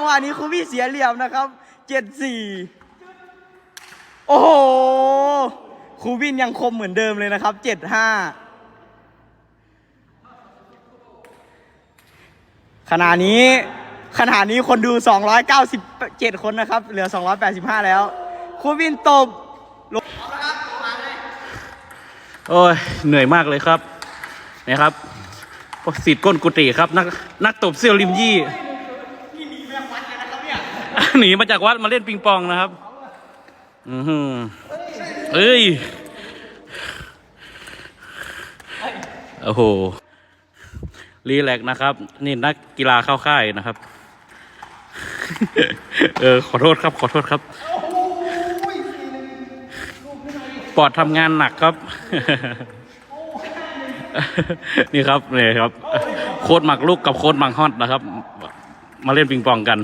จังหวะนี้ครูพี่เสียเหลี่ยมนะครับเจ็ดสี่โอ้โหครูวินยังคมเหมือนเดิมเลยนะครับเจ็ดห้าขณะนี้ขณะนี้คนดู 297 คนนะครับ เหลือ 285 แล้วครูวินตบโอ้ย เหนื่อยมากเลยครับ นะครับสิทธิ์ก้นกุฏิครับ นักนักตบเซี่ยวริมยี่ หนีมาจากวัดมาเล่นปิงปองนะครับ อือหือเอ้ย โอ้โห รีแลกซ์นะครับ นี่นักกีฬาเข้าค่ายนะครับ เออ ขอโทษครับ ขอโทษครับ ปอดทำงานหนักครับ นี่ครับนี่ครับ โค้ดหมักลูกกับโค้ดหมักฮอตนะครับ มาเล่นปิงปองกัน